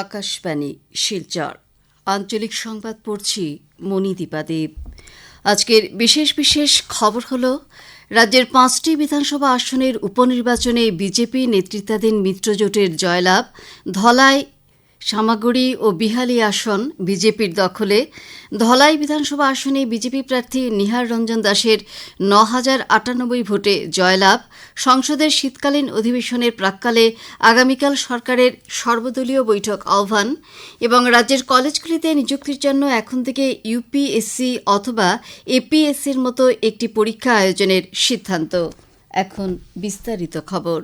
আকাশবাণী, শিলচর। আঞ্চলিক সংবাদ পড়ছি মণিদীপা দেব। আজকের বিশেষ বিশেষ খবর হল, রাজ্যের পাঁচটি বিধানসভা আসনের উপনির্বাচনে বিজেপি নেতৃত্বাধীন মিত্রজোটের জয়লাভ, ধলাই সামাগুড়ি ও বিহালি আসন বিজেপির দখলে। ধলাই বিধানসভা আসনে বিজেপি প্রার্থী নিহার রঞ্জন দাসের ন হাজার আটানব্বই ভোটে জয়লাভ। সংসদের শীতকালীন অধিবেশনের প্রাক্কালে আগামীকাল সরকারের সর্বদলীয় বৈঠক আহ্বান এবং রাজ্যের কলেজগুলিতে নিযুক্তির জন্য এখন থেকে ইউপিএসসি অথবা এপিএসসির মতো একটি পরীক্ষা আয়োজনের সিদ্ধান্ত। এখন বিস্তারিত খবর।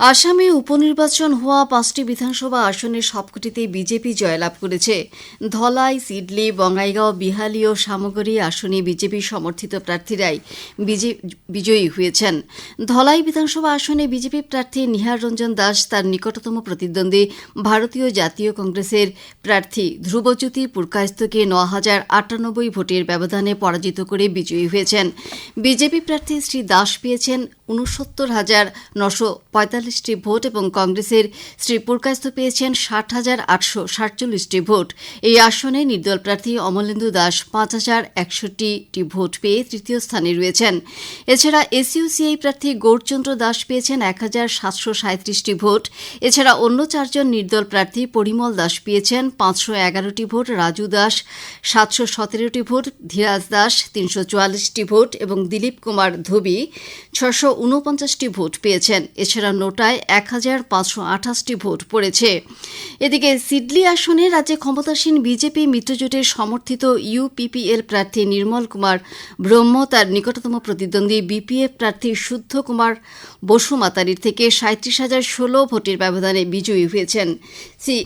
আসামে উপনির্বাচন হওয়া পাঁচটি বিধানসভা আসনের সবকটিতেই বিজেপি জয়লাভ করেছে। ধলাই, সিডলি, বঙ্গাইগাঁও, বিহালি ও সামগ্রী আসনে বিজেপি সমর্থিত প্রার্থীরাই বিজে- বিজয়ী হয়েছেন। ধলাই বিধানসভা আসনে বিজেপি প্রার্থী নিহার রঞ্জন দাস তার নিকটতম প্রতিদ্বন্দ্বী ভারতীয় জাতীয় কংগ্রেসের প্রার্থী ধ্রুবজ্যোতি পুরকায়স্তকে ন হাজার আটানব্বই ভোটের ব্যবধানে পরাজিত করে বিজয়ী হয়েছেন। বিজেপি প্রার্থী শ্রী দাস পেয়েছেন উনসত্তর হাজার নশো পঁয়তাল্লিশটি ভোট এবং কংগ্রেসের শ্রী পুরকায়স্থ পেয়েছেন ষাট হাজার আটশো সাতচল্লিশটি ভোট। এই আসনে নির্দল প্রার্থী অমলেন্দু দাস পাঁচ হাজার একষট্টিটি ভোট পেয়ে তৃতীয় স্থানে রয়েছেন। এছাড়া এসইউসিআই প্রার্থী গৌরচন্দ্র দাস পেয়েছেন এক হাজার সাতশো সাঁত্রিশটি ভোট। এছাড়া অন্য চারজন নির্দল প্রার্থী পরিমল দাস পেয়েছেন পাঁচশো এগারোটি ভোট, রাজু দাস সাতশো সতেরোটি ভোট, ধীরাজ দাস তিনশো চুয়াল্লিশটি ভোট এবং দিলীপ কুমার ধোবি ছশো উনপঞ্চাশটি ভোট পেয়েছেন। এছাড়া নোটায় এক হাজার পাঁচশো আঠাশটি ভোট পড়েছে। এদিকে সিডলি আসনে রাজ্যে ক্ষমতাসীন বিজেপি মিত্রজোটের সমর্থিত ইউপিপিএল প্রার্থী নির্মল কুমার ব্রহ্ম তার নিকটতম প্রতিদ্বন্দ্বী বিপিএফ প্রার্থী শুদ্ধ কুমার বসুমাতারির থেকে সাঁত্রিশ হাজার ষোলো ভোটের ব্যবধানে বিজয়ী হয়েছেন। শ্রী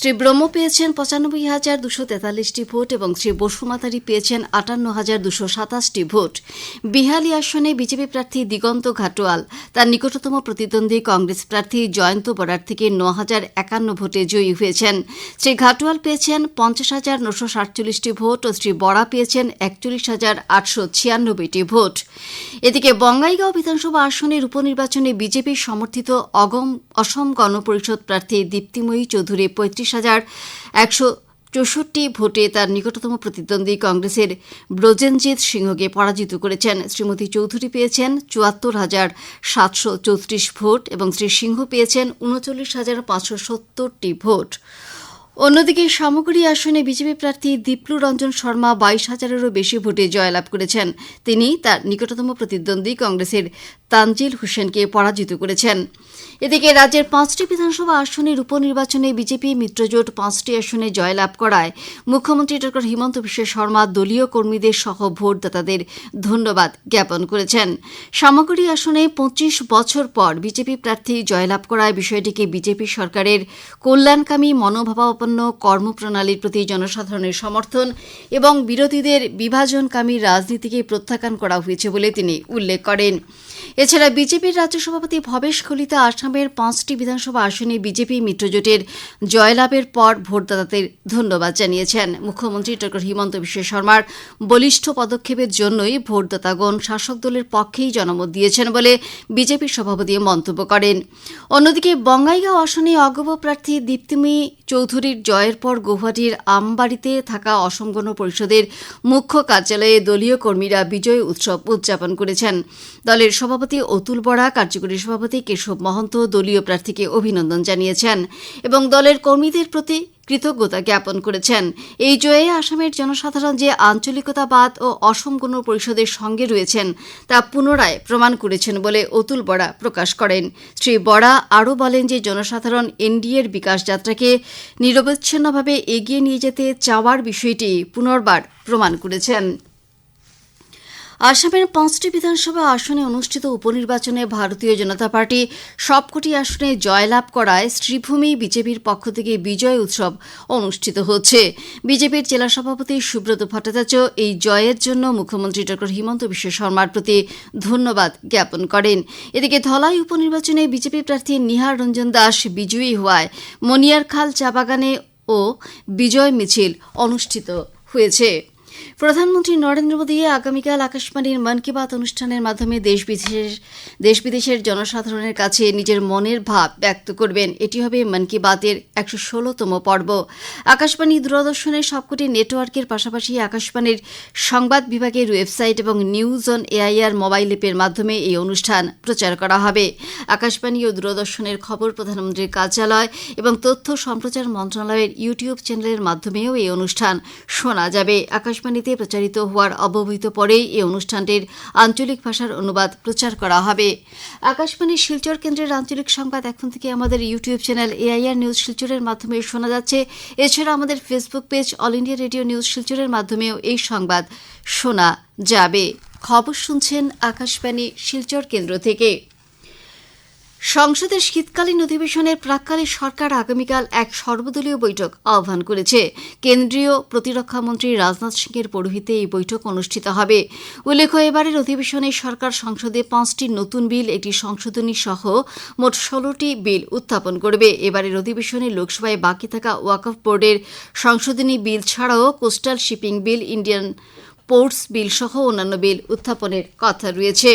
শ্রী ব্রহ্ম পেয়েছেন পঁচানব্বই হাজার দুশো তেতাল্লিশটি ভোট এবং শ্রী বসুমাতারি পেয়েছেন আটান্ন হাজার দুশো সাতাশটি ভোট। বিহালি আসনে বিজেপি প্রার্থী দিগন্ত ঘাটোয়াল, তার নিকটতম প্রতিদ্বন্দ্বী কংগ্রেস প্রার্থী জয়ন্ত বরার থেকে ন হাজার একান্ন ভোটে জয়ী হয়েছেন। শ্রী ঘাটোয়াল পেয়েছেন পঞ্চাশ হাজার নশো সাতচল্লিশটি ভোট ও শ্রী বরা পেয়েছেন একচল্লিশ হাজার আটশো ছিয়ানব্বইটি ভোট। এদিকে বঙ্গাইগাঁও বিধানসভা আসনের উপনির্বাচনে বিজেপি সমর্থিত অগম অসম গণপরিষদ প্রার্থী দীপ্তিময়ী চৌধুরী পঁয়ত্রিশ হাজার একশো চৌষট্টি ভোটে তার নিকটতম প্রতিদ্বন্দ্বী কংগ্রেসের ব্রজেনজিৎ সিংহকে পরাজিত করেছেন। শ্রীমতী চৌধুরী পেয়েছেন চুয়াত্তর হাজার সাতশো চৌত্রিশ ভোট এবং শ্রী সিংহ পেয়েছেন উনচল্লিশ হাজার পাঁচশো সত্তরটি ভোট। অন্যদিকে সামগ্রী আসনে বিজেপি প্রার্থী দীপ্লু রঞ্জন শর্মা বাইশ হাজারেরও বেশি ভোটে জয়লাভ করেছেন। তিনি তার নিকটতম প্রতিদ্বন্দ্বী কংগ্রেসের তানজিল হোসেনকে পরাজিত করেছেন। এদিকে রাজ্যের পাঁচটি বিধানসভা আসনের উপনির্বাচনে বিজেপি মিত্রজোট পাঁচটি আসনে জয়লাভ করায় মুখ্যমন্ত্রী ড হিমন্ত বিশ্ব শর্মা দলীয় কর্মীদের সহ ভোটদাতাদের ধন্যবাদ জ্ঞাপন করেছেন। সামগ্রী আসনে পঁচিশ বছর পর বিজেপি প্রার্থী জয়লাভ করায় বিষয়টিকে বিজেপি সরকারের কল্যাণকামী মনোভাবাপন্ন কর্মপ্রণালীর প্রতি জনসাধারণের সমর্থন এবং বিরোধীদের বিভাজনকামী রাজনীতিকে প্রত্যাখ্যান করা হয়েছে বলে তিনি উল্লেখ করেন। এছাড়া বিজেপির রাজ্য সভাপতি ভবেশ কলিতা আসামের পাঁচটি বিধানসভা আসনে বিজেপি মিত্রজোটের জয়লাভের পর ভোটদাতাদের ধন্যবাদ জানিয়েছেন। মুখ্যমন্ত্রী ড হিমন্ত বিশ্ব শর্মার বলিষ্ঠ পদক্ষেপের জন্যই ভোটদাতাগণ শাসক দলের পক্ষেই জনমত দিয়েছেন বলে বিজেপি সভাপতি মন্তব্য করেন। অন্যদিকে বঙ্গাইগাঁও আসনে অগব প্রার্থী দীপ্তিময়ী চৌধুরীর জয়ের পর গৌহাটির আমবাড়িতে থাকা অসম গণ পরিষদের মুখ্য কার্যালয়ে দলীয় কর্মীরা বিজয় উৎসব উদযাপন করেছেন। দলের সভাপতি অতুল বরা কার্যকরী সভাপতি কেশব মহন্ত, দলীয় প্রার্থীকে অভিনন্দন জানিয়েছেন এবং দলের কর্মীদের প্রতি কৃতজ্ঞতা জ্ঞাপন করেছেন। এই জয়ে আসামের জনসাধারণ যে আঞ্চলিকতাবাদ ও অসম গণ পরিষদের সঙ্গে রয়েছেন, তা পুনরায় প্রমাণ করেছেন বলে অতুল বরা প্রকাশ করেন। শ্রী বরা আরও বলেন যে, জনসাধারণ এনডিএর বিকাশ যাত্রাকে নিরবচ্ছিন্নভাবে এগিয়ে নিয়ে যেতে চাওয়ার বিষয়টি পুনর্বার প্রমাণ করেছেন। আসামের পাঁচটি বিধানসভা আসনে অনুষ্ঠিত উপনির্বাচনে ভারতীয় জনতা পার্টি সবকটি আসনে জয়লাভ করায় শ্রীভূমি বিজেপির পক্ষ থেকে বিজয় উৎসব অনুষ্ঠিত হচ্ছে। বিজেপির জেলা সভাপতি সুব্রত ভট্টাচার্য এই জয়ের জন্য মুখ্যমন্ত্রী ড হিমন্ত বিশ্ব শর্মার প্রতি ধন্যবাদ জ্ঞাপন করেন। এদিকে ধলাই উপনির্বাচনে বিজেপি প্রার্থী নিহার রঞ্জন দাস বিজয়ী হওয়ায় মনিয়ারখাল চা বাগানে ও বিজয় মিছিল অনুষ্ঠিত হয়েছে। প্রধানমন্ত্রী নরেন্দ্র মোদী আগামীকাল আকাশবাণীর মন কি বাত অনুষ্ঠানের মাধ্যমে দেশ বিদেশের দেশ বিদেশের জনসাধারণের কাছে নিজের মনের ভাব ব্যক্ত করবেন। এটি হবে মন কি বাতের একশো ষোলোতম পর্ব। আকাশবাণী দূরদর্শনের সবকটি নেটওয়ার্কের পাশাপাশি আকাশবাণীর সংবাদ বিভাগের ওয়েবসাইট এবং নিউজ অন এআইআর মোবাইল অ্যাপের মাধ্যমে এই অনুষ্ঠান প্রচার করা হবে। আকাশবাণী ও দূরদর্শনের খবর প্রধানমন্ত্রীর কার্যালয় এবং তথ্য সম্প্রচার মন্ত্রণালয়ের ইউটিউব চ্যানেলের মাধ্যমেও এই অনুষ্ঠান শোনা যাবে। আকাশবাণীতে প্রচারিত হওয়ার অব্যবহিত পরেই এই অনুষ্ঠানটির আঞ্চলিক ভাষার অনুবাদ প্রচার করা হবে। আকাশবাণীর শিলচর কেন্দ্রের আঞ্চলিক সংবাদ এখন থেকে আমাদের ইউটিউব চ্যানেল এআইআর নিউজ শিলচরের মাধ্যমে শোনা যাচ্ছে। এছাড়া আমাদের Facebook page All India Radio News শিলচরের মাধ্যমেও এই সংবাদ শোনা যাবে। খবর শুনছেন আকাশবাণী শিলচর কেন্দ্র থেকে। সংসদের শীতকালীন অধিবেশনের প্রাককালে সরকার আগামীকাল এক সর্বদলীয় বৈঠক আহ্বান করেছে। কেন্দ্রীয় প্রতিরক্ষা মন্ত্রী রাজনাথ সিংয়ের পৌরোহিত্যে এই বৈঠক অনুষ্ঠিত হবে। উল্লেখ্য, এবারের অধিবেশনে সরকার সংসদে পাঁচটি নতুন বিল, একটি সংশোধনী সহ মোট ষোলোটি বিল উত্থাপন করবে। এবারের অধিবেশনে লোকসভায় বাকি থাকা ওয়াকফ বোর্ডের সংশোধনী বিল ছাড়াও coastal shipping bill, Indian ports bill সহ অন্যান্য বিল উত্থাপনের কথা রয়েছে।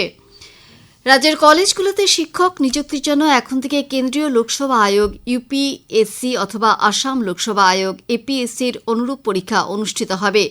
রাজ্যের কলেজগুলোতে শিক্ষক নিযুক্তির জন্য এখন থেকে কেন্দ্রীয় লোকসভা আয়োগ, ইউপিএসসি অথবা আসাম লোকসভা আয়োগ, এপিএসসির অনুরূপ পরীক্ষা অনুষ্ঠিত হবে।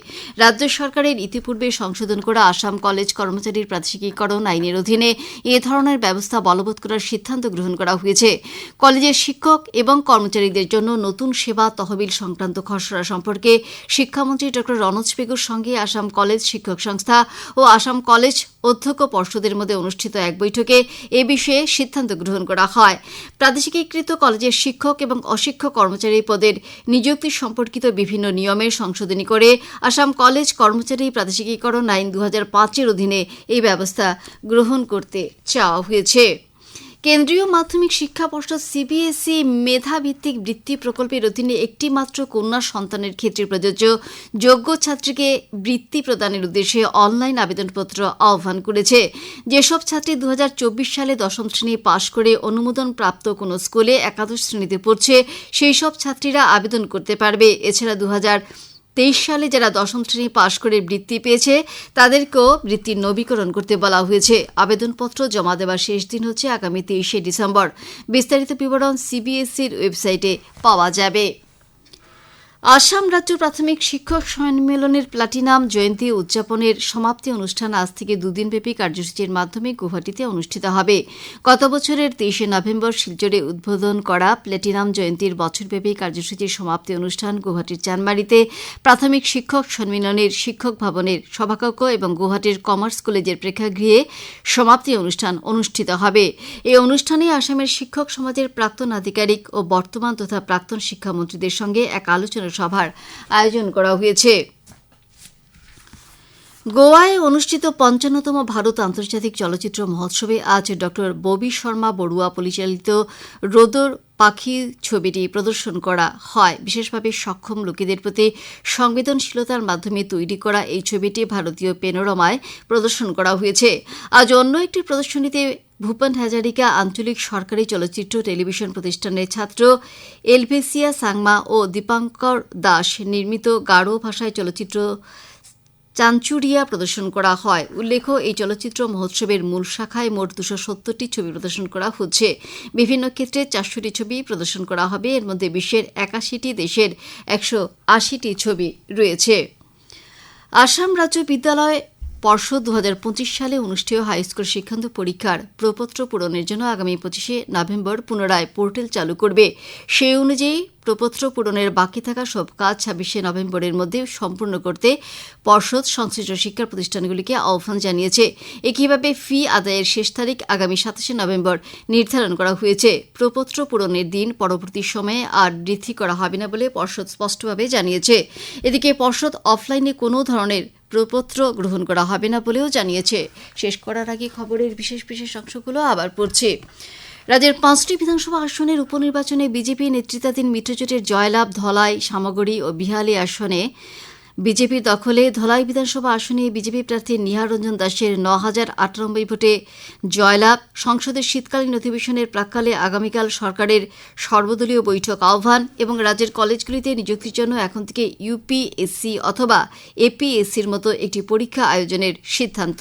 রাজ্য সরকারের ইতিপূর্বে সংশোধন করা আসাম কলেজ কর্মচারীর প্রাদেশিকীকরণ আইনের অধীনে এ ধরনের ব্যবস্থা বলবৎ করার সিদ্ধান্ত গ্রহণ করা হয়েছে। কলেজের শিক্ষক এবং কর্মচারীদের জন্য নতুন সেবা তহবিল সংক্রান্ত খসড়া সম্পর্কে শিক্ষামন্ত্রী ড. রনজ পেগুর সঙ্গে আসাম কলেজ শিক্ষক সংস্থা ও আসাম কলেজ অধ্যক্ষ পর্ষদের মধ্যে অনুষ্ঠিত এক বৈঠকে এ বিষয়ে সিদ্ধান্ত গ্রহণ করা হয়। প্রাদেশিকীকৃত কলেজের শিক্ষক এবং অশিক্ষক কর্মচারী পদের নিযুক্তি সম্পর্কিত বিভিন্ন নিয়মের সংশোধনী করে আসাম কলেজ কর্মচারী প্রাদেশিকীকরণ আইন দু হাজার অধীনে এই ব্যবস্থা গ্রহণ করতে চাওয়া হয়েছে। কেন্দ্রীয় মাধ্যমিক শিক্ষা পর্ষদ সিবিএসই মেধাভিত্তিক বৃত্তি প্রকল্পের অধীনে একটি মাত্র কন্যা সন্তানের ক্ষেত্রে প্রযোজ্য। যোগ্য ছাত্রীকে বৃত্তি প্রদানের উদ্দেশ্যে অনলাইন আবেদনপত্র আহ্বান করেছে। যেসব ছাত্রী দু হাজার চব্বিশ সালে দশম শ্রেণি পাশ করে অনুমোদন প্রাপ্ত কোনো স্কুলে একাদশ শ্রেণীতে পড়ছে সেই সব ছাত্রীরা আবেদন করতে পারবে। এছাড়া দু হাজার তেইশ সালে যারা দশম শ্রেণি পাশ করে বৃত্তি পেয়েছে, তাদেরকেও বৃত্তির নবীকরণ করতে বলা হয়েছে। আবেদনপত্র জমা দেওয়ার শেষ দিন হচ্ছে আগামী তেইশে ডিসেম্বর। বিস্তারিত বিবরণ সিবিএসসির ওয়েবসাইটে পাওয়া যাবে। আসাম রাজ্য প্রাথমিক শিক্ষক সম্মেলনের প্লাটিনাম জয়ন্তী উদযাপনের সমাপ্তি অনুষ্ঠান আজ থেকে দুদিনব্যাপী কার্যসূচির মাধ্যমে গুয়াহাটিতে অনুষ্ঠিত হবে। গত বছরের তেইশে নভেম্বর শিলচরে উদ্বোধন করা প্লাটিনাম জয়ন্তীর বছরব্যাপী কার্যসূচির সমাপ্তি অনুষ্ঠান গুয়াহাটির চানমারিতে প্রাথমিক শিক্ষক সম্মেলনের শিক্ষক ভবনের সভাকক্ষ এবং গুয়াহাটির কমার্স কলেজের প্রেক্ষাগৃহে সমাপ্তি অনুষ্ঠান অনুষ্ঠিত হবে। এই অনুষ্ঠানে আসামের শিক্ষক সমাজের প্রাক্তন আধিকারিক ও বর্তমান তথা প্রাক্তন শিক্ষামন্ত্রীদের সঙ্গে এক আলোচনা সভার আয়োজন করা হয়েছে। গোয়ায় অনুষ্ঠিত পঞ্চান্নতম ভারত আন্তর্জাতিক চলচ্চিত্র মহোৎসবে আজ ড. ববি শর্মা বড়ুয়া পরিচালিত রোদর পাখি ছবিটি প্রদর্শন করা হয়। বিশেষভাবে সক্ষম লোকেদের প্রতি সংবেদনশীলতার মাধ্যমে তৈরি করা এই ছবিটি ভারতীয় পেনোরমায় প্রদর্শন করা হয়েছে। আজ অন্য একটি প্রদর্শনীতে ভূপেন হাজারিকা আঞ্চলিক সরকারি চলচ্চিত্র টেলিভিশন প্রতিষ্ঠানের ছাত্র এলভেসিয়া সাংমা ও দীপাঙ্কর দাস নির্মিত গাঢ় ভাষায় চলচ্চিত্র চাঞ্চুরিয়া প্রদর্শন করা হয়। উল্লেখ্য, এই চলচ্চিত্র মহোৎসবের মূল শাখায় মোট দুশো সত্তরটি ছবি প্রদর্শন করা হচ্ছে। বিভিন্ন ক্ষেত্রে চারশোটি ছবি প্রদর্শন করা হবে। এর মধ্যে বিশ্বের একাশিটি দেশের একশো আশিটি ছবি রয়েছে। আসাম রাজ্য বিদ্যালয় পর্ষদ দু হাজার পঁচিশ সালে অনুষ্ঠেয় হাইস্কুল শিক্ষান্ত পরীক্ষার প্রপত্র পূরণের জন্য আগামী পঁচিশে নভেম্বর পুনরায় পোর্টাল চালু করবে। সেই অনুযায়ী প্রপত্র পূরণের বাকি থাকা সব কাজ ছাব্বিশে নভেম্বরের মধ্যে সম্পূর্ণ করতে পর্ষদ সংশ্লিষ্ট শিক্ষা প্রতিষ্ঠানগুলিকে আহ্বান জানিয়েছে। একইভাবে ফি আদায়ের শেষ তারিখ আগামী সাতাশে নভেম্বর নির্ধারণ করা হয়েছে। প্রপত্র পূরণের দিন পরবর্তী সময়ে আর বৃদ্ধি করা হবে না বলে পর্ষদ স্পষ্টভাবে জানিয়েছে। এদিকে পর্ষদ অফলাইনে কোনো ধরনের প্রপত্র গ্রহণ করা হবে না বলেও জানিয়েছে। শেষ করার আগে খবরের বিশেষ বিশেষ অংশগুলো আবার পড়ছে। রাজ্যের পাঁচটি বিধানসভা আসনের উপনির্বাচনে বিজেপি নেতৃত্বাধীন মিত্রজোটের জয়লাভ, ধলাই সামগড়ি ও বিহালি আসনে বিজেপি দখলে। ধলাই বিধানসভা আসনে বিজেপি প্রার্থী নিহার রঞ্জন দাসের ন হাজার আটানব্বই ভোটে জয়লাভ। সংসদের শীতকালীন অধিবেশনের প্রাক্কালে আগামীকাল সরকারের সর্বদলীয় বৈঠক আহ্বান এবং রাজ্যের কলেজগুলিতে নিযুক্তির জন্য এখন থেকে ইউপিএসসি অথবা এপিএসসির মতো একটি পরীক্ষা আয়োজনের সিদ্ধান্ত।